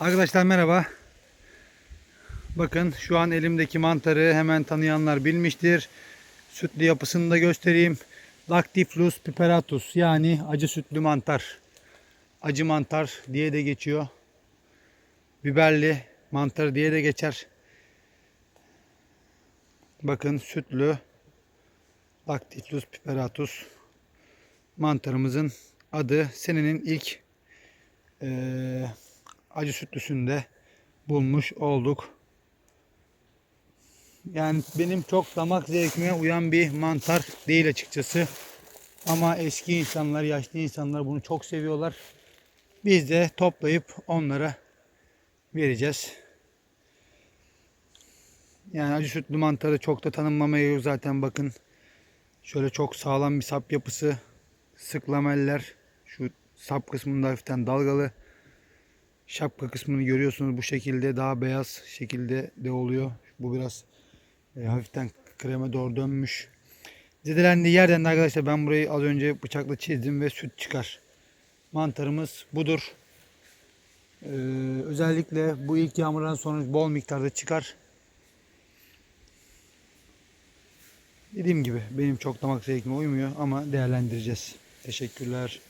Arkadaşlar merhaba. Bakın şu an elimdeki mantarı hemen tanıyanlar bilmiştir. Sütlü yapısını da göstereyim. Lactiflus piperatus yani acı sütlü mantar. Acı mantar diye de geçiyor. Biberli mantar diye de geçer. Bakın sütlü Lactiflus piperatus mantarımızın adı senenin ilk eee acı sütlüsünde bulmuş olduk. Yani benim çok damak zevkime uyan bir mantar değil açıkçası. Ama eski insanlar, yaşlı insanlar bunu çok seviyorlar. Biz de toplayıp onlara vereceğiz. Yani acı sütlü mantarı çok da tanımlamaya yok zaten bakın. Şöyle çok sağlam bir sap yapısı. Sık lameller. Şu sap kısmında hafiften dalgalı. Şapka kısmını görüyorsunuz bu şekilde daha beyaz şekilde de oluyor. Bu biraz e, hafiften kreme doğru dönmüş. Zedelendiği yerden de arkadaşlar ben burayı az önce bıçakla çizdim ve süt çıkar. Mantarımız budur. Ee, özellikle bu ilk yağmurdan sonra bol miktarda çıkar. Dediğim gibi benim çok damak zevkime uymuyor ama değerlendireceğiz. Teşekkürler.